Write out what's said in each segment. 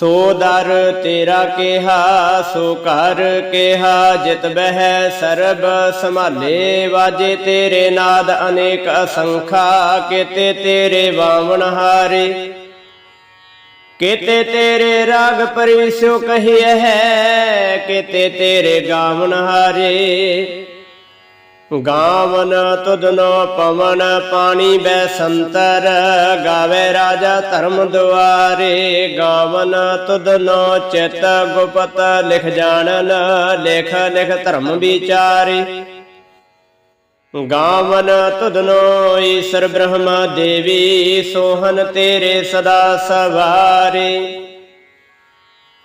ਸੋ ਦਰ ਤੇਰਾ ਕਿਹਾ, ਸੋ ਕਰ ਕਿਹਾ, ਜਿਤ ਬਹਿ ਸਰਬ ਸੰਭਾਲੇ। ਵਾਜੇ ਤੇਰੇ ਨਾਦ ਅਨੇਕ ਅਸੰਖਾ, ਕੀਤੇ ਤੇਰੇ ਬਾਵਣ ਹਾਰੇ। ਕੀਤੇ ਤੇਰੇ ਰਾਗ ਪਰਿਸੋ ਕਹੀਏ ਹੈ, ਕੀਤੇ ਤੇਰੇ ਗਾਵਨ ਹਾਰੇ। ਗਾਵਨ ਤੁਧਨੋ ਪਵਨ, ਪਾਣੀ ਬੈ ਸੰਤਰ, ਗਾਵੇ ਰਾਜਾ ਧਰਮ ਦੁਆਰੇ। ਗਾਵਨ ਤੁਧਨੋ ਚਿਤ ਗੁਪਤ, ਲਿਖ ਜਾਣਨ, ਲਿਖ ਲਿਖ ਧਰਮ ਵਿਚਾਰੇ। ਗਾਵਨ ਤੁਧਨੋ ਈਸ਼ਰ ਬ੍ਰਹਮਾ ਦੇਵੀ, ਸੋਹਨ ਤੇਰੇ ਸਦਾ ਸਵਾਰੇ।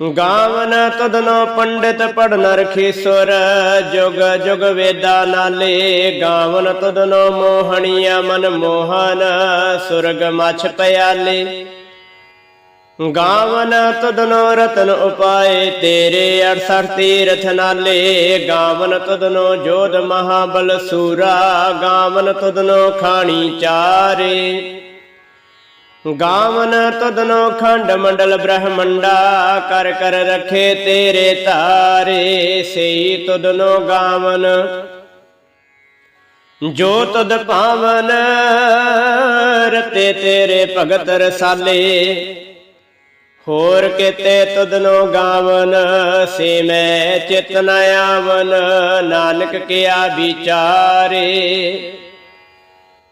ਗਾਵਨ ਤਦਨੋ ਪੰਡਿਤ ਪੜਨ ਰਖੀ ਜੁਗ ਜੁਗ ਵੇਦਾ ਨਾਲੇ। ਗਾਵਨ ਤਦਨੋ ਮੋਹਣੀਆ ਮਨ ਮੋਹਨ, ਸੁਰਗ ਮਛ ਪਿਆਲੇ। ਗਾਵਨ ਤਦਨੋ ਰਤਨ ਉਪਾਏ, ਤੇਰੇ 68 ਤੀਰਥ ਨਾਲੇ। ਗਾਵਨ ਤਦਨੋ ਜੋਧ ਮਹਾਬਲ ਸੂਰਾ, ਗਾਵਨ ਤਦਨੋ ਖਾਣੀ ਚਾਰੇ। ਗਾਵਨ ਤਦਨੋ ਖੰਡ ਮੰਡਲ ਬ੍ਰਹਮੰਡਾ ਕਰ ਕਰ ਰਖੇ ਤੇਰੇ ਤਾਰੇ, ਸਈ ਤਦਨੋ ਗਾਵਨ। ਜੋ ਤਦ ਪਾਵਨ ਰਤੇ ਤੇਰੇ ਭਗਤ ਰਸਾਲੇ, ਹੋਰ ਕਿਤੇ ਤਦਨੋ ਗਾਵਨ, ਸੇ ਮੈਂ ਚਿਤ ਨ ਆਵਨ, ਨਾਨਕ ਕਿਆ ਵਿਚਾਰੇ।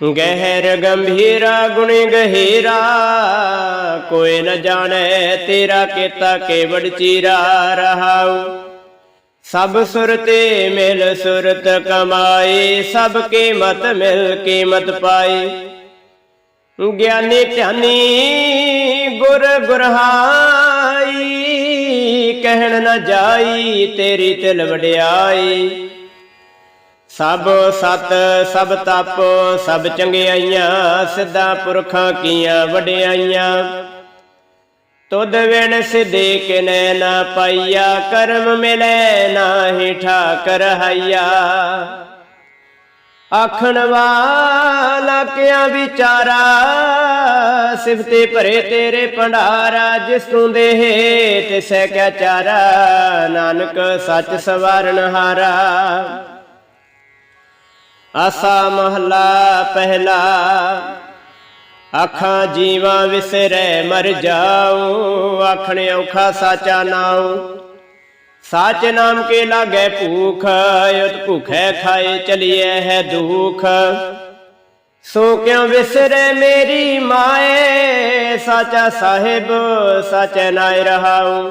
ਗਹਿਰ ਗੰਭੀਰਾ, ਗੁਣੀ ਗਹੀਰਾ, ਕੋਈ ਨ ਜਾਣੈ ਤੇਰਾ ਕੀਤਾ ਕੇਵੜ ਚੀਰਾ ਰਹਾਉ। ਸਭ ਸੁਰਤੇ ਮਿਲ ਸੁਰਤ ਕਮਾਈ ਸਭ ਕੀਮਤ ਮਿਲ ਕੀਮਤ ਪਾਈ ਗਿਆਨੀ ਧਿਆਨੀ, ਗੁਰ ਗੁਰਹਾਈ, ਕਹਿਣ ਨ ਜਾਈ ਤੇਰੀ ਤਿਲ ਵਡਿਆਈ ਸਭ ਸਤ, ਸਭ ਤਪ, ਸਭ ਚੰਗਿਆਈਆਂ, ਸਿੱਧਾ ਪੁਰਖਾਂ ਕੀਆਂ ਵਡਿਆਈਆਂ। ਤੁਧ ਵਿਣ ਸਿਧੇ ਕਿਨੈ ਨਾ ਪਾਈਆ, ਕਰਮ ਮਿਲੈ ਨਾਹੀ ਠਾਕਰ ਹਈਆ। ਆਖਣ ਵਾਲਾ ਕਿਆ ਵਿਚਾਰਾ, ਸਿਫਤੇ ਭਰੇ ਤੇਰੇ ਭੰਡਾਰਾ, ਜਿਸ ਤੂੰ ਦੇਹ ਤਿਸੈ ਕਿਆ ਚਾਰਾ, ਨਾਨਕ ਸੱਚ ਸਵਾਰਨ ਹਾਰਾ। ਆਸਾ ਮਹਲਾ ਪਹਿਲਾ, ਆਖਾਂ ਜੀਵਾਂ ਵਿਸਰੈ ਮਰ ਜਾਉ ਆਖਣ ਔਖਾ ਸਾਚਾ ਨਾਉ। ਸਾਚ ਨਾਮ ਕੇ ਲਾਗੇ ਭੂਖ, ਉਤ ਭੁਖੈ ਖਾਏ ਚਲੀਐ ਹੈ ਦੁਖ। ਸੋ ਕਿਉ ਵਿਸਰੈ ਮੇਰੀ ਮਾਏ, ਸਾਚਾ ਸਾਹਿਬ, ਸਾਚੈ ਨਾਇ ਰਹਾਉ।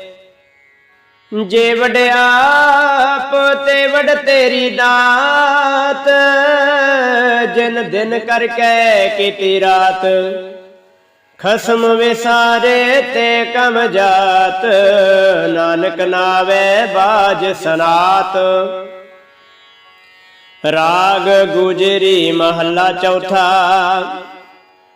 ਜੇ ਵਡਿਆਪ ਤੇ ਵਡ ਤੇਰੀ ਦਾਤ, ਜਿਨ ਦਿਨ ਕਰਕੇ ਕੀਤੀ ਰਾਤ, ਖਸਮ ਵਿਸਾਰੇ ਤੇ ਕਮ ਜਾਤ, ਨਾਨਕ ਨਾਵੇ ਬਾਜ ਸਨਾਤ। ਰਾਗ ਗੁਜਰੀ ਮਹੱਲਾ ਚੌਥਾ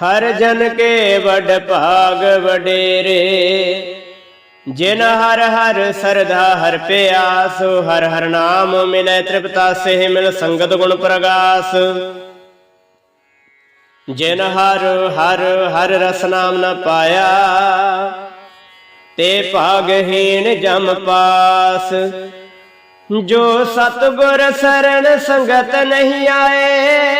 ਹਰ ਜਨ ਕੇ ਵਡ ਭਾਗ ਵਡੇਰੇ। ਜਿਨ ਹਰ ਹਰ ਸਰਦਾ ਹਰ ਪਿਆਸ, ਹਰ ਹਰ ਨਾਮ ਮਿਲੇ ਤ੍ਰਿਪਤਾ ਸੇ ਮਿਲ ਸੰਗਤ ਗੁਣ ਪ੍ਰਗਾਸ। ਜਿਨ ਹਰ ਹਰ ਹਰ ਰਸ ਨਾਮ ਨ ਪਾਇਆ, ਤੇ ਭਾਗਹੀਨ ਜਮ ਪਾਸ। ਜੋ ਸਤਗੁਰ ਸਰਨ ਸੰਗਤ ਨਹੀਂ ਆਏ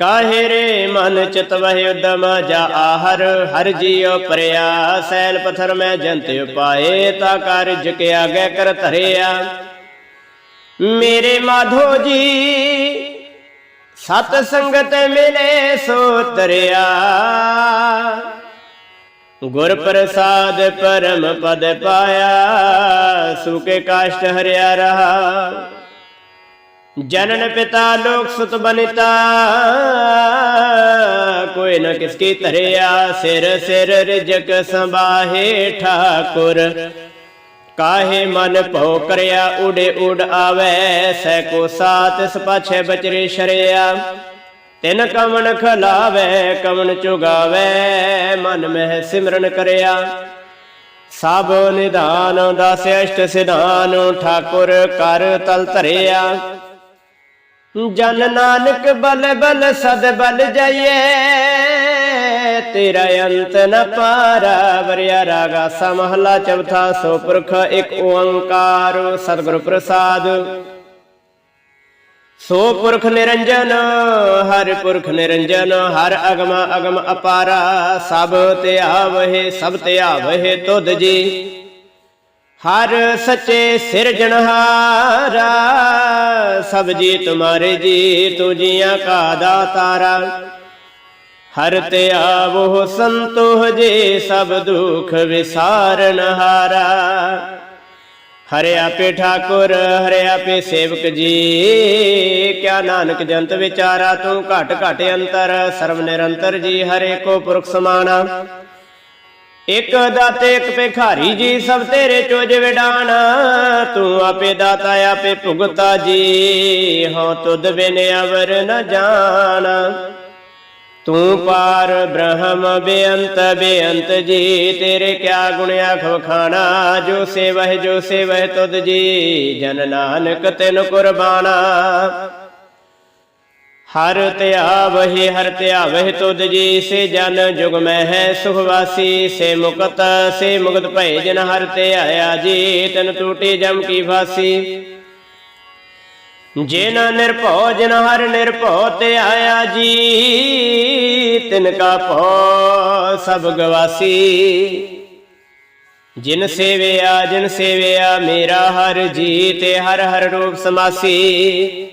ਕਾਹੇ ਰੇ ਮਨ ਚਿਤ ਵਹਿ ਉਦਮ ਜਾ ਆਹਰ, ਹਰ ਜੀਉ ਪਰਿਆ ਸੈਲ ਪਥਰ ਮੈਂ ਜੰਤ ਉਪਾਏ, ਤਾ ਕਾਰਜ ਕੇ ਆਗੇ ਕਰ ਧਰਿਆ। ਮੇਰੇ ਮਾਧੋ ਜੀ, ਸਤ ਸੰਗਤ ਮਿਲੇ ਸੋ ਤਰਿਆ। ਗੁਰ ਪ੍ਰਸਾਦ ਪਰਮ ਪਦ ਪਾਇਆ ਸੁਕੇ ਕਾਸ਼ਟ ਹਰਿਆ ਰਹਾ। ਜਨਨ ਪਿਤਾ ਲੋਕ ਸੁਤ ਬਨਿਤਾ ਕੋਈ ਨ ਕਿਸ ਕੀ ਧਰਿਆ ਸਿਰ ਸਿਰ ਰਿਜਕ ਸੰਭਾਹੇ ਠਾਕੁਰ। ਕਾਹੇ ਮਨ ਭਉ ਕਰਿਆ, ਉਡੇ ਉਡ ਆਵੇ ਸੈ ਕੋ ਸਾਤ ਇਸ ਪਾਛੇ ਬਚਰੇ ਸ਼ਰਿਆ। ਤਿਨ ਕਮਨ ਖਲਾਵੇ ਕਮਨ ਚੁਗਾਵੇ, ਮਨ ਮਹਿ ਸਿਮਰਨ ਕਰਿਆ। ਸਭ ਨਿਧਾਨ, ਦਸ ਅਸ਼ਟ ਸਿਧਾਨ, ਠਾਕੁਰ ਕਰ ਤਲ ਧਰਿਆ। ਜਨ ਨਾਨਕ ਬਲ ਬਲ ਸਦ ਬਲ ਜਾਈਏ, ਤੇਰਾ ਅੰਤ ਨ ਪਾਰਾ ਵਰਿਆ ਰਾਗਾ ਸਮਹਲਾ ਚੌਥਾ ਸੋ ਪੁਰਖ ਇੱਕ ਓੰਕਾਰ, ਸਤਿਗੁਰ ਪ੍ਰਸਾਦ। ਸੋ ਪੁਰਖ ਨਿਰੰਜਨ, ਹਰ ਪੁਰਖ ਨਿਰੰਜਨ, ਹਰ ਅਗਮ ਅਗਮ ਅਪਾਰਾ, ਸਭ ਤੇ ਆਵਹਿ, ਸਭ ਤੇ ਆਵਹਿ ਤੁਧ ਜੀ। ਹਰ ਸੱਚੇ ਸਿਰਜਣਹਾਰਾ ਸਭ ਜੀ ਤੁਮਾਰੇ ਜੀ, ਤੂ ਜੀਆਂ ਕਾ ਦਾਤਾਰਾ। ਹਰ ਤੇ ਆਵੋ ਸੰਤੋਹ ਜੀ, ਸਭ ਦੁਖ ਵਿਸਾਰਨ ਹਾਰਾ। ਹਰਿ ਆਪੇ ਠਾਕੁਰ, ਹਰਿ ਆਪੇ ਸੇਵਕ ਜੀ, ਕਿਆ ਨਾਨਕ ਜੰਤ ਵਿਚਾਰਾ, ਤੂੰ ਘਟ ਘਟ ਅੰਤਰ, ਸਰਬ ਨਿਰੰਤਰ ਜੀ, ਹਰੇ ਕੋ ਪੁਰਖ ਸਮਾਨਾ ਇਕ ਦਾਤੇ ਇਕ ਭਿਖਾਰੀ ਜੀ, ਸਭ ਤੇਰੇ ਚੋਜ ਵਿਡਾਨ। ਤੂੰ ਆਪੇ ਦਾਤਾ, ਆਪੇ ਭੁਗਤਾ ਜੀ। ਹਉ ਤੁਧ ਬਿਨ ਅਵਰ ਨ ਜਾਣ ਤੂੰ ਪਾਰ ਬ੍ਰਹਮ ਬੇਅੰਤ ਬੇਅੰਤ ਜੀ। ਤੇਰੇ ਕਿਆ ਗੁਣ ਆਖ ਵਖਾਣਾ ਜੋ ਸੇਵਹਿ ਜੋ ਸੇਵਹਿ ਤੁਧ ਜੀ। ਜਨ ਨਾਨਕ ਤਿਨ ਕੁਰਬਾਨਾ। ਹਰ ਧਿਆਵਹਿ ਹਰ ਧਿਆਵਹਿ ਤੁਧ ਜੀ, ਸੇ ਜਨ ਜੁਗ ਮੈਂ ਹੈ ਸੁਖਵਾਸੀ ਸੇ ਮੁਕਤ ਸੇ ਮੁਕਤ ਭਏ ਜਨ ਹਰ ਧਿਆਇਆ ਜੀ, ਤਨ ਟੂਟੀ ਜਮ ਕੀ ਫਾਸੀ। ਜਿਨ ਨਿਰਭਉ, ਜਿਨ ਹਰ ਨਿਰਭਉ ਤੇ ਆਇਆ ਜੀ, ਤਿਨ ਕਾ ਭਉ ਸਭ ਗਵਾਸੀ। ਜਿਨ ਸੇਵਿਆ ਜਿਨ ਸੇਵਿਆ, ਮੇਰਾ ਹਰ ਜੀ ਤੇ ਹਰ ਹਰ ਰੂਪ ਸਮਾਸੀ।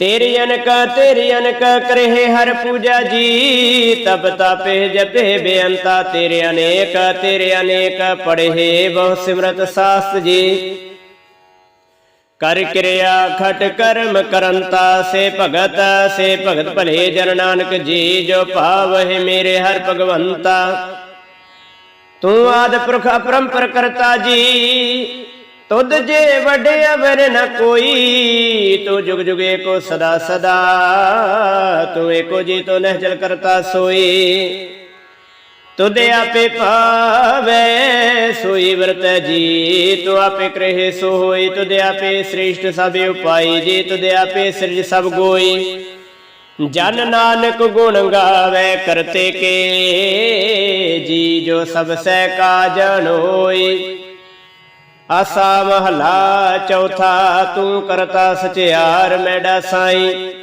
ਤੇਰੀ ਅਨਕ ਤੇਰੀ ਅਨਕ ਕਰਹਿ ਹਰ ਪੂਜਾ ਜੀ। ਤਬ ਤਾਪੇ ਜਪੇ ਬੇਅੰਤਾ ਤੇਰੇ ਅਨੇਕ ਤੇਰੇ ਅਨੇਕ ਪੜ੍ਹੇ ਬਹੁ ਸਿਮਰਤ ਸਾਸਤ ਜੀ। ਕਰ ਕਿਰਿਆ ਖਟ ਕਰਮ ਕਰੰਤਾ, ਸੇ ਭਗਤ ਸੇ ਭਗਤ ਭਲੇ ਜਨ ਨਾਨਕ ਜੀ, ਜੋ ਭਾਵਹਿ ਮੇਰੇ ਹਰ ਭਗਵੰਤਾ। ਤੂੰ ਆਦ ਪੁਰਖ ਅਪਰੰਪਰ ਕਰਤਾ ਜੀ। ਤੁਧ ਜੇ ਵੱਡੇ ਅਵਰ ਨ ਕੋਈ, ਤੂੰ ਜੁਗ ਜੁਗ ਏਕੋ ਸਦਾ ਸਦਾ, ਤੂੰ ਏਕੋ ਜੀ ਤੋ ਨਹਿਜਲ ਕਰਤਾ ਸੋਈ। ਤੁਧ ਆਪੇ ਪਾਵੇ ਸੋਈ ਵਰਤ ਜੀ, ਤੂੰ ਆਪੇ ਕਰੇ ਸੋ ਹੋਈ ਤੁਧ ਆਪੇ ਸ੍ਰਿਸ਼ਟ ਸਭ ਉਪਾਈ ਜੀ, ਤੁਧ ਆਪੇ ਸਿਰਜ ਸਭ ਗੋਈ। ਜਨ ਨਾਨਕ ਗੁਣ ਗਾਵੇ ਕਰਤੇ ਕੇ, ਜੀ ਜੋ ਸਭ ਸਹਿ ਕਾ ਜਣੋਈ ਆਸਾ ਮਹਲਾ ਚੌਥਾ, ਤੂੰ ਕਰਤਾ ਸਚਿਆਰ ਮੈਡਾ ਸਾਈ।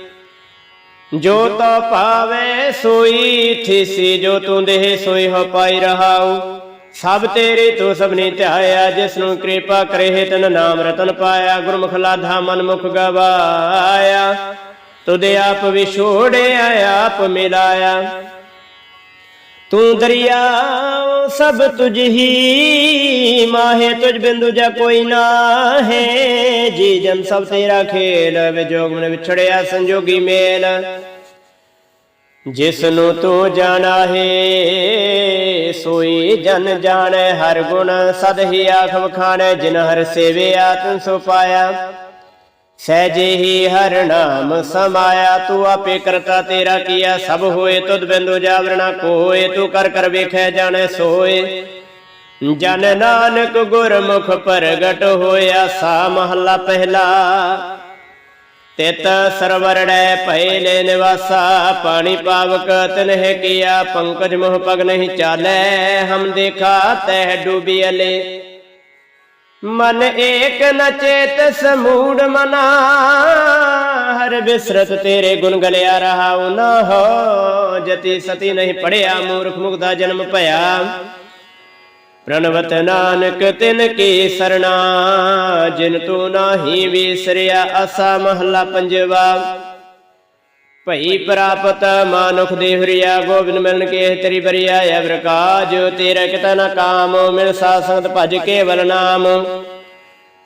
ਜੋ ਤੋ ਪਾਵੇ ਸੋਈ, ਥੀਸੀ ਜੋ ਤੂੰ ਦੇਹ ਸੋਈ ਹੋ ਪਾਈ ਰਹਾਉ। ਸਭ ਤੇਰੇ ਤੂੰ ਸਭਨੀ ਧਿਆਇਆ, ਜਿਸ ਨੂੰ ਕਿਰਪਾ ਕਰੇ ਤਨ ਨਾਮ ਰਤਨ ਪਾਇਆ। ਗੁਰਮੁਖ ਲਾਧਾ ਮਨ ਮੁਖ ਗਵਾਇਆ। ਤੁਦੇ ਆਪ ਵਿਛੋੜਿਆ ਆਪ ਮਿਲਾਇਆ। ਤੂੰ ਦਰਿਆ ਸਭ ਤੁਝ ਹੀ ਮਾਹੇ, ਤੁਝ ਬਿੰਦੂ ਜਾ ਕੋਈ ਨਾ ਹੈ ਜੀ ਜਨ ਸਭ ਤੇਰਾ ਖੇਲ ਵਿਜੋਗ ਮਨ ਵਿਛੜਿਆ ਸੰਜੋਗੀ ਮੇਲ। ਜਿਸ ਨੂੰ ਤੂੰ ਜਾਣਾ ਹੈ, ਸੋਈ ਜਨ ਜਾਣੈ, ਹਰ ਗੁਣ ਸਦ ਹੀ ਆਖ ਵਖਾਣੈ ਜਿਨ ਹਰ ਸੇਵਿਆ ਤਨ ਸੋ ਪਾਇਆ। ਸਹਿਜੇ ਹੀ ਹਰ ਨਾਮ ਸਮਾਇਆ, ਤੂੰ ਆਪੇ ਕਰਤਾ ਤੇਰਾ ਕੀਆ, ਸਭ ਹੋਏ ਤੁਧ ਬਿੰਦੂ ਜਾਵਰਣਾ ਕੋਏ, ਤੂੰ ਕਰ ਕਰ ਵੇਖੈ ਜਾਣੈ ਸੋਏ। ਜਨ ਨਾਨਕ ਗੁਰਮੁਖ ਪ੍ਰਗਟ ਹੋਇਆ ਸਾ ਮਹੱਲਾ ਪਹਿਲਾ। ਤਿਤ ਸਰਵਰੜੈ ਪਹਿਲੇ ਨਿਵਾਸਾ, ਪਾਣੀ ਪਾਵਕ ਤਨਹਿ ਕੀਆ, ਪੰਕਜ ਮੋਹ ਪਗ ਨਹੀਂ ਚਾਲੈ, ਹਮ ਦੇਖਾ ਤਹਿ ਡੂਬੀ ਅਲੇ ਮਨ ਏਕ ਨ ਸਮੂੜ ਮਨਾ। ਹਰ ਬਿਸਰਤ ਤੇਰੇ ਗੁਣ ਗਲਿਆ ਰਹਾਉ ਨਾ ਹੋ। ਜਤੀ ਸਤੀ ਨਹੀਂ ਪੜਿਆ ਮੂਰਖ ਮੁਗਦਾ ਜਨਮ ਭਇਆ। ਪ੍ਰਣਵਤ ਨਾਨਕ ਤਿਨ ਕੀ ਸਰਣਾ। ਜਿਨ ਤੂੰ ਨਾਹੀ ਵਿਸਰਿਆ ਅਸਾ ਮਹਲਾ ਪੰਜਵਾ। ਭਈ ਪ੍ਰਾਪਤ ਮਾਨੁਖ ਦੇ ਹਰੀਆ, ਗੋਬਿੰਦ ਮਿਲਨ ਕੇ ਤੇਰੀ ਬਰੀਆ ਅਵਰ ਕਾਜ ਤੇਰਾ ਕਿਤਾ ਨਾ ਕਾਮ, ਮਿਲ ਸਾ ਸੰਗਤ ਭਜ ਕੇਵਲ ਨਾਮ।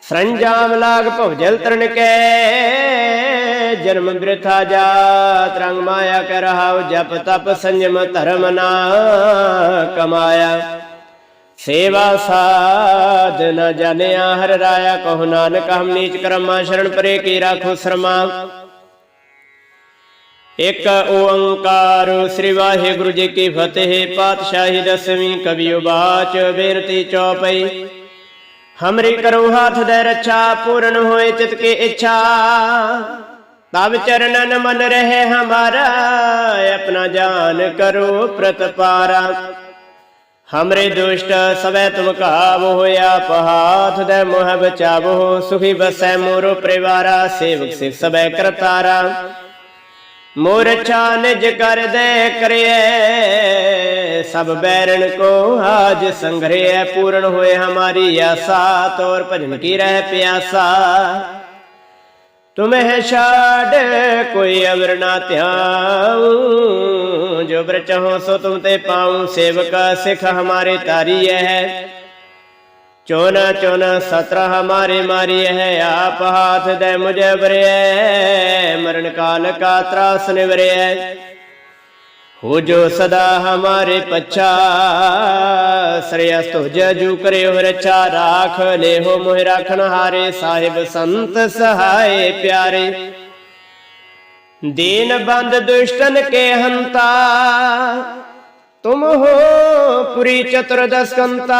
ਸਰੰਜਾਮ ਲਾਗ ਭਵਜਲ ਤਰਨ ਕੈ, ਜਨਮ ਬਿਰਥਾ ਜਾ, ਤਰੰਗ ਮਾਇਆ ਕਰ ਰਹਾਉ, ਜਪ ਤਪ ਸੰਜਮ ਧਰਮ ਨਾ ਕਮਾਇਆ। ਸੇਵਾ ਸਾਧ ਨ ਜਾਣਿਆ, ਹਰ ਰਾਇਆ ਕਹੋ ਨਾਨਕ, ਹਮ ਨੀਚ ਕਰਮਾ, ਸ਼ਰਨ ਪਰੇ ਕੀ ਰਾਖੋ ਸ਼ਰਮਾ। ਇਕ ਓੰਕਾਰ ਸ੍ਰੀ ਵਾਹਿਗੁਰੂ ਜੀ ਕੀ ਫਤਿਹ, ਪਾਤਸ਼ਾਹੀ ਦਸਵੀਂ ਕਵੀ ਬਾਚ ਬੇਨਤੀ ਚੌਪਈ। ਹਮਰੀ ਕਰੋ ਹਾਥ ਦੇ ਰੱਛਾ, ਪੂਰਨ ਹੋਏ ਚਿਤ ਕੇ ਇੱਛਾ। ਤਬ ਚਰਨਨ ਮਨ ਰਹੇ ਹਮਾਰਾ, ਆਪਣਾ ਜਾਨ ਕਰੋ ਪ੍ਰਤਪਾਰਾ। ਹਮਰੇ ਦੁਸ਼ਟ ਸਵੈ ਤੁਮ ਕਾਬ ਹੋਇਆ ਪਹਾਥ ਦੇ ਮੋਹ ਬਚਾਵੋ ਸੁਖੀ ਬਸੈ ਮੋਰੋ ਪਰਿਵਾਰਾ, ਸੇਵਕ ਸਿਖ ਸਬੈ ਕਰਤਾਰਾ। ਮੋਰ ਅੱਛਾ ਨਿਜ ਕਰ ਦੇ ਕਰਿਐ, ਸਭ ਬੈਰਣ ਕੋ ਆਜ ਸੰਗਰਿਐ ਪੂਰਨ ਹੋਏ ਹਮਾਰੀ ਆਸਾ, ਤੋਰ ਭਜਨ ਕੀ ਰਹਿ ਪਿਆਸਾ। ਤੁਮਹਿ ਛਾੜ ਕੋਈ ਅਵਰ ਨਾ ਧਿਆਉ, ਜੋ ਬਰ ਸੋ ਤੁਮ ਤੇ ਪਾਉ, ਸੇਵਕ ਸਿਖ ਹਮਾਰੇ ਤਾਰੀ ਹੈ ਚੋਨਾ ਚੋਨਾ ਸਤਰਾ ਹਮਾਰੇ ਮਾਰੀ ਹੈ ਆਪ ਹਾਥ ਦੇ ਮੁਝੇ ਬਰਿਐ ਮਰਨ ਕਾਲ ਕਾ ਤਰਾਸ ਨਿਵਰਿਐ ਹੋ ਜੋ ਸਦਾ ਹਮਾਰੇ ਪਛਾ ਸ੍ਰੇਯਸ ਤੁਜ ਜੂ ਕਰਿਓ ਰਚਾ ਰਾਖ ਲੇਹੋ ਮੋਹ ਰਾਖਣ ਹਾਰੇ ਸਾਹਿਬ ਸੰਤ ਸਹਾਏ ਪਿਆਰੇ। ਦੀਨ ਬੰਦ ਦੁਸ਼ਟਨ ਕੇ ਹੰਤਾ ਤੁਮ ਹੋ ਪੁਰੀ ਚਤੁਰਦਸ ਕੰਤਾ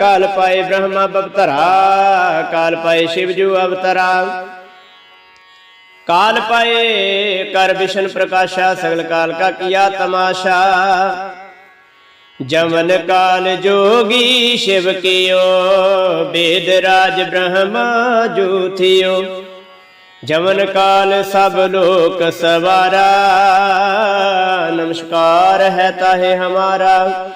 ਕਾਲ ਪਾਏ ਬ੍ਰਹਮਾ ਬਵਤਰਾ ਕਾਲ ਪਾਏ ਸ਼ਿਵ ਜੂ ਅਵਤਰਾ ਕਾਲ ਪਾਏ ਕਰ ਵਿਸ਼ਨ ਪ੍ਰਕਾਸ਼ਾ ਸਗਲ ਕਾਲ ਕਾ ਕੀਆ ਤਮਾਸ਼ਾ ਜਮਨ ਕਾਲ ਜੋਗੀ ਸ਼ਿਵ ਕੀਓ ਬੇਦ ਰਾਜ ਬ੍ਰਹਮਾ ਜੂਥਿਓ ਜਮਨ ਕਾਲ ਸਭ ਲੋਕ ਸਵਾਰਾ। ਨਮਸਕਾਰ ਹੈ ਤਾਹੇ ਹਮਾਰਾ।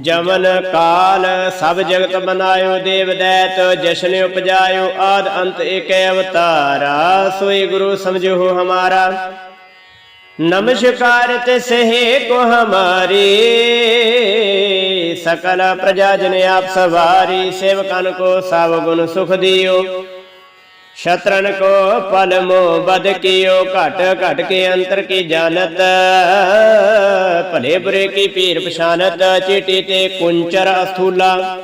ਜਮਨ ਕਾਲ ਸਭ ਜਗਤ ਬਨਾਇਓ ਦੇਵ ਦੈਤ, ਜਸ਼ਨ ਉਪਜਾਇਓ ਆਦ ਅੰਤ ਏਕੈ ਅਵਤਾਰਾ। ਸੋਈ ਗੁਰੂ ਸਮਝੋ ਹਮਾਰਾ। ਨਮਸਕਾਰ ਤੇ ਸਹੇ ਕੋ ਹਮਾਰੀ। ਸਕਲ ਪ੍ਰਜਾ ਜਨ ਆਪ ਸਵਾਰੀ, ਸੇਵਕਨ ਕੋ ਸਭ ਗੁਣ ਸੁਖ ਦਿਓ। ਸ਼ਤਰਨ ਕੋ ਪਲ ਮੋ ਬਦ ਕੀਓ, ਘਟ ਘਟ ਕੇ ਅੰਤਰ ਕੀ ਜਾਣਤ? ਭਲੇ ਬੁਰੇ ਕੀ ਪੀਰ ਪਛਾਨਤ? ਚੀਟੀ ਤੇ ਕੁੰਚਰ ਅਸਥੂਲਾ।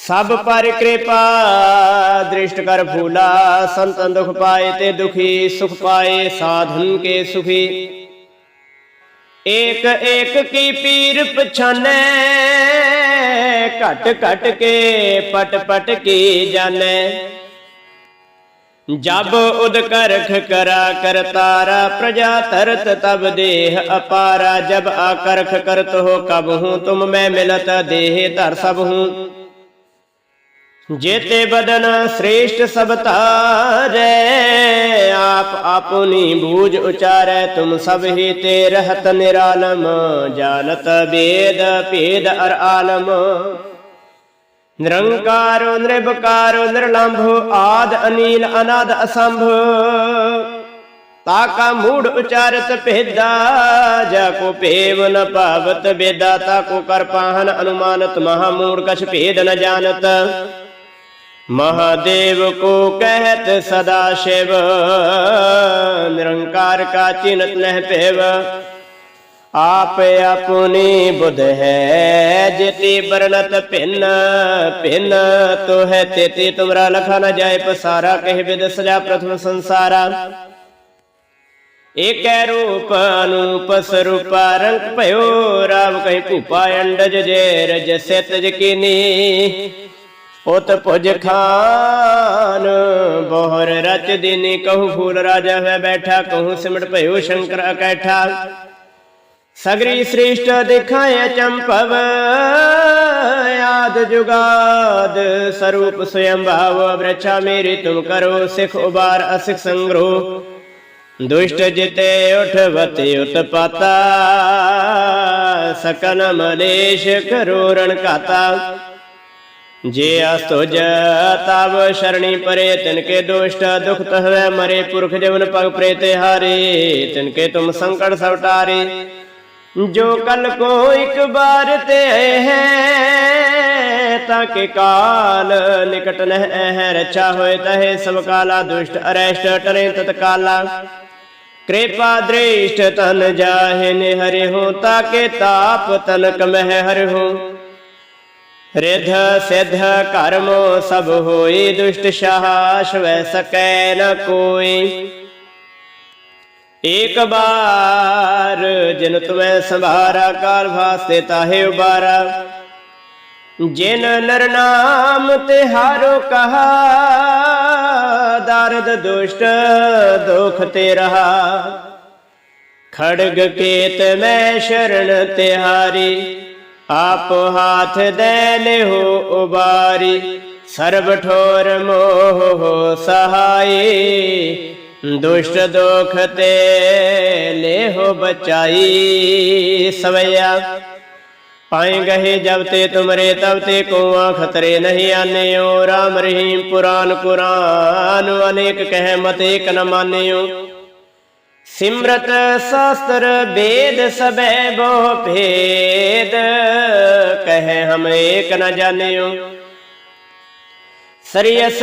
ਸਭ ਪਰ ਕਿਰਪਾ, ਦ੍ਰਿਸ਼ਟ ਕਰ ਫੂਲਾ ਸੰਤਨ ਦੁਖ ਪਾਏ ਤੇ ਦੁਖੀ, ਸੁਖ ਪਾਏ ਸਾਧਨ ਕੇ ਸੁਖੀ। ਏਕ ਏਕ ਕੀ ਪੀਰ ਪਛਾਨੈ, ਘਟ ਘਟ ਕੇ ਪਟ ਪਟ ਕੀ ਜਾਣੈ। ਜਬ ਉਦ ਕਰਖ ਕਰਾ ਕਰਤਾਰਾ ਪ੍ਰਜਾ ਤਰਤ ਤਬ ਦੇਹ ਅਪਾਰਾ, ਜਬ ਆਕਰਖ ਕਰਤ ਹੋ ਕਬ ਹੂੰ, ਤੁਮ ਮੈਂ ਮਿਲਤ ਦੇਹ ਧਰ ਸਭ ਹੂੰ। ਜੇਤੇ ਬਦਨ ਸ੍ਰੇਸ਼ਟ ਸਭ ਤਾਰੈ ਆਪ ਆਪਨੀ ਬੂਝ ਉਚਾਰੈ, ਤੁਮ ਸਭ ਹੀ ਤੇ ਰਹਤ ਨਿਰਾਲਮ ਜਾਣਤ ਬੇਦ ਭੇਦ ਅਰ ਆਲਮ। ਨਿਰੰਕਾਰੋ ਨਿਰਭਕਾਰੋ ਨਿਰਲੰਭ, ਆਦ ਅਨੀਲ, ਅਨਾਦ ਅਸੰਭ। ਤਾਕਾ ਮੂੜ ਉਚਾਰਤ ਭੇਦਾ ਜਾ ਕੋ ਭੇਵ ਨ ਭਾਵਤ ਬੇਦਾ ਤਾ ਕੋ ਕਰ ਪਾਹਨ ਅਨੁਮਾਨਤ, ਮਹਾ ਮੂੜ ਕਛ ਭੇਦ ਨ ਜਾਣਤ। ਮਹਾਦੇਵ ਕੋ ਕਹਿਤ ਸਦਾ ਸ਼ਿਵ, ਨਿਰੰਕਾਰ ਕਾ ਚਿਨਤ ਨਹਿ ਭੇਵ। ਆਪ ਆਪਣੀ ਬੁਧ ਹੈ ਜਿਤੀ ਬਰਨਤ ਭਿੰਨ ਭਿੰਨ ਤੋ ਹੈ ਤੇਤੀ ਤੁਮਰਾ ਲਖਾ ਨ ਜਾਏ ਪਸਾਰਾ ਕਹਿ ਵਿਦ ਸਜਾ ਪ੍ਰਥਮ ਸੰਸਾਰਾ ਏਕੈ ਰੂਪ ਅਨੂਪ ਸਰੂਪਾ ਰੰਗ ਭਇਓ ਰਾਮ ਕਹਿ ਭੂਪਾ ਅੰਡਜ ਜੇ ਰਜ ਸਿਤ ਜਕੀਨੀ ਉਤ ਭੁਜ ਖਾਨ ਬੋਹਰ ਰਚ ਦਿਨੀ ਕਹੂ ਫੂਲ ਰਾਜਾ ਹੈ ਬੈਠਾ ਕਹੂ ਸਿਮਟ ਭਇਓ ਸ਼ੰਕਰ ਅਕੈਠਾ ਸਗਰੀ ਸ੍ਰੇਸ਼ਟ ਦਿਖਾਏ ਚੰਪਵ, ਆਦ ਜੁਗਾਦ ਸਰੂਪ ਸਯੰ ਬ੍ਰਛਾ ਮੇਰੀ ਤੁਮ ਕਰੋ, ਸਿਖ ਉਬਾਰ ਅਸਿਖ ਸੰਗ੍ਰੋ। ਦੁਸ਼ਟ ਜਿਤੇ ਉਠਵਤੇ ਉਤਪਾਤਾ, ਸਕਨ ਮਲੇਸ਼ ਕਰੋ ਰਣ ਘਾਤਾ। ਜੇ ਅਸਤੁਜ ਤਬ ਸ਼ਰਣੀ ਪਰੇ, ਤਿਨਕੇ ਦੁਸ਼ਟ ਦੁਖ ਤਹਵੈ ਮਰੇ, ਪੁਰਖ ਜਵਨ ਪਗ ਪ੍ਰੇਤੇ ਹਾਰੇ, ਤਿਨਕੇ ਤੁਮ ਸੰਕਟ ਸਭ ਟਾਰੇ ਜੋ ਕਲ ਕੋ ਇੱਕ ਬਾਰ ਤੇ ਹੈ, ਤਾਂ ਕਿ ਕਾਲ ਨਿਕਟ ਨਹਿ ਹੈ ਰਚਾ ਹੋਏ ਤਹੇ ਸਭ ਕਾਲਾ ਦੁਸ਼ਟ ਅਰੈਸ਼ਟ ਟਰੇ ਤਤਕਾਲਾ ਕਿਰਪਾ ਦ੍ਰਿਸ਼ਟ ਤਨ ਜਾਹੇ ਨੇ ਹਰਿ ਹੋ ਤਾਕੇ ਤਾਪ ਤਨਕ ਮਹਿ ਹਰਿ ਹੋ। ਰਿਧ ਸਿਧ ਕਰਮੋ ਸਭ ਹੋਈ, ਦੁਸ਼ਟ ਸ਼ਾਸ ਵੈ ਸਕੈ ਕੋਈ। ਏਕ ਬਾਰ ਜਿਨ ਤੁਮੈ ਸੰਭਾਰਾ, ਕਾਲ ਵਾਸਤੇ ਤਾਹੇ ਉਬਾਰਾ। ਜਿਨ ਨਰ ਨਾਮ ਤੇ ਹਾਰੋ ਕਹਾ, ਦਰਦ ਦੁਸ਼ਟ ਦੁਖ ਤੇ ਰਹਾ। ਖੜਗ ਕੇਤ ਮੈਂ ਸ਼ਰਨ ਤਿਹਾਰੀ, ਆਪ ਹਾਥ ਦੇ ਲਿਹੋ ਉਬਾਰੀ। ਸਰਬ ਠੋਰ ਮੋਹ ਸਹਾਈ ਦੁਸ਼ਟ ਦੁਖ ਤੇ ਲੇਹੋ ਬਚਾਈ ਸਵਿਆ ਪਾਏ ਗਏ ਜਬ ਤੇ ਤੁਮਰੇ, ਤਬ ਤੇ ਕੋਆ ਖਤਰੇ ਨਹੀਂ ਆਨਿਓ। RAM ਰਹੀਮ ਪੁਰਾਨ ਕੁਰਾਨ, ਅਨੇਕ ਕਹਿ ਮਤ ਏਕ ਨ ਮਾਨਿਓ। ਸਿਮਰਤ ਸ਼ਾਸਤਰ ਵੇਦ ਸਬੈ ਬੋ ਭੇਦ, ਕਹੇ ਹਮ ਏਕ ਨ ਜਾਣਿਓ। ਸਰੀਅਸ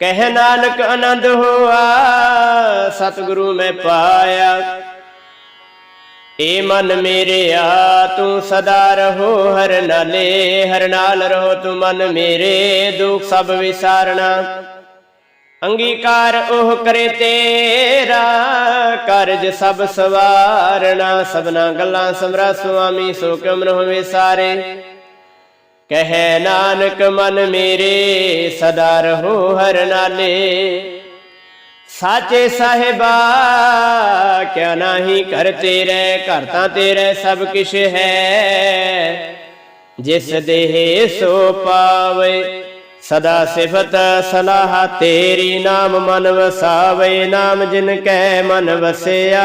ਕਹਿ ਨਾਨਕ ਆਨੰਦ ਹੋਆ, ਸਤਿਗੁਰੂ ਮੈਂ ਪਾਇਆ। ਏ ਮਨ ਮੇਰਿਆ ਤੂੰ ਸਦਾ ਰਹੋ, ਹਰ ਨਾਲੇ, ਹਰ ਨਾਲ ਰਹੋ, ਤੂੰ ਮਨ ਮੇਰੇ, ਦੁੱਖ ਸਭ ਵਿਸਾਰਣਾ ਅੰਗੀਕਾਰ ਉਹ ਕਰੇ ਤੇਰਾ, ਕਾਰਜ ਸਭ ਸਵਾਰਣਾ ਸਭਨਾ ਗੱਲਾਂ ਸਮਰਾ ਸੁਆਮੀ, ਸੋ ਕਿਉ ਮਨ ਹੋਵੇ ਸਾਰੇ। ਕਹੈ ਨਾਨਕ ਮਨ ਮੇਰੇ, ਸਦਾ ਰਹੋ ਹਰ ਨਾਲੇ। ਸਾਚੇ ਸਾਹਿਬਾ, ਕਿਆ ਨਾਹੀ ਕਰ ਤੇਰੇ, ਘਰ ਤਾਂ ਤੇਰੇ ਸਭ ਕਿਛ ਹੈ। ਜਿਸ ਦੇਹ ਸੋ ਪਾਵੇ, ਸਦਾ ਸਿਫਤ ਸਲਾਹ ਤੇਰੀ ਨਾਮ ਮਨ ਵਸਾਵੇ, ਨਾਮ ਜਿਨ ਕੈ ਮਨ ਵਸਿਆ।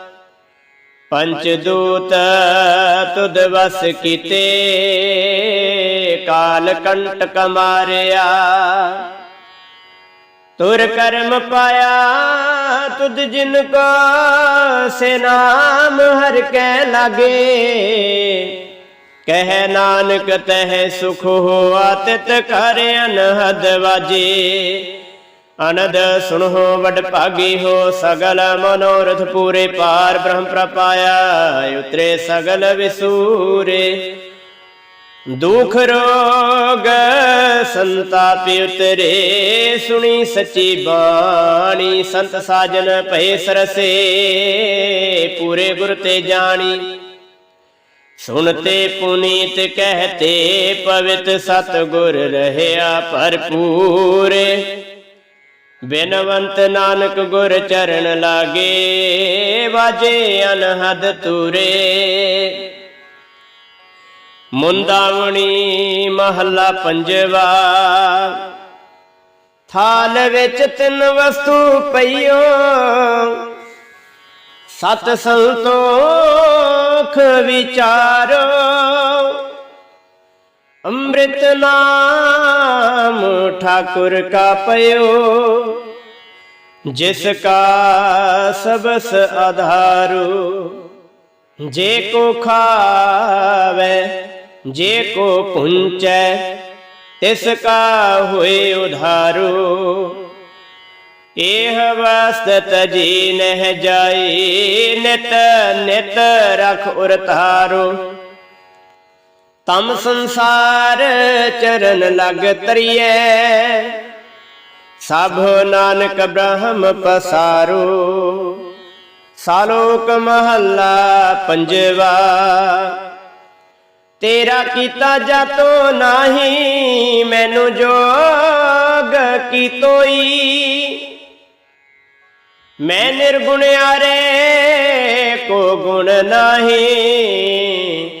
ਪੰਚ ਦੂਤ ਤੁਧ ਵਸ ਕੀਤੇ ਕਾਲ ਕੰਟਕ ਮਾਰਿਆ। ਤੁਰ ਕਰਮ ਪਾਇਆ ਤੁਧ ਜਿਨ ਕੋ ਸੇ ਨਾਮ ਹਰ ਕੈ ਲਾਗੇ। ਕਹਿ ਨਾਨਕ ਤਹਿ ਸੁਖ ਹੋਆ ਤਿਤ ਕਰ ਅਨਹਦ ਵਾਜੇ। ਅਨਦ ਸੁਣੋ ਵਡ ਭਾਗੀ ਹੋ, ਸਗਲ ਮਨੋਰਥ ਪੂਰੇ ਪਾਰ ਬ੍ਰਹਮ ਪ੍ਰਪਾਇਆ, ਉਤਰੇ ਸਗਲ ਵਿਸੂਰੇ। ਦੁਖ ਰੋਗ ਸੰਤਾਪ ਉਤਰੇ, ਸੁਣੀ ਸੱਚੀ ਬਾਣੀ, ਸੰਤ ਸਾਜਨ ਭਏ ਸਰਸੇ, ਪੂਰੇ ਗੁਰ ਤੇ ਜਾਣੀ। ਸੁਣਤੇ ਪੁਨੀਤ ਕਹਤੇ ਪਵਿੱਤ ਸਤਗੁਰ ਰਹਿਆ ਭਰਪੂਰ। ਬਿਨਵੰਤ ਨਾਨਕ ਗੁਰ ਚਰਨ ਲਾਗੇ, ਵਾਜੇ ਅਨਹਦ ਤੂਰੇ ਮੁੰਦਾਵਣੀ ਮਹੱਲਾ ਪੰਜਵਾ, ਥਾਲ ਵਿੱਚ ਤਿੰਨ ਵਸਤੂ ਪਈਓ। ਸਤ ਸੰਤੋਖ ਵਿਚਾਰੋ। ਅੰਮ੍ਰਿਤ ਨਾਮ ਠਾਕੁਰ ਕਾ ਪਇਓ, ਜਿਸ ਕਾ ਸਬਸ ਆਧਾਰੂ। ਜੇ ਕੋ ਖਾਵੇ, ਜੇ ਕੋ ਪੁੰਚੈ, ਤਿਸ ਕਾ ਹੋਏ ਉਧਾਰੂ। ਇਹ ਵਸਤ ਜੀ ਨਹਿ ਜਾਈ, ਨਿਤ ਨਿਤ ਰਖ ਉਰਤਾਰੋ। ਤਮ ਸੰਸਾਰ ਚਰਨ ਲਗ ਤਰੀਐ। ਸਭ ਨਾਨਕ ਬ੍ਰਹਮ ਪਸਾਰੋ। ਸਾਲੋਕ ਮਹੱਲਾ ਪੰਜਵਾ। ਤੇਰਾ ਕੀਤਾ ਜਾਤੋ ਨਾਹੀ, ਮੈਨੂੰ ਜੋਗ ਕੀ ਤੋਈ ਮੈਂ ਨਿਰਗੁਣਿਆਰੇ ਕੋ ਗੁਣ ਨਾਹੀ।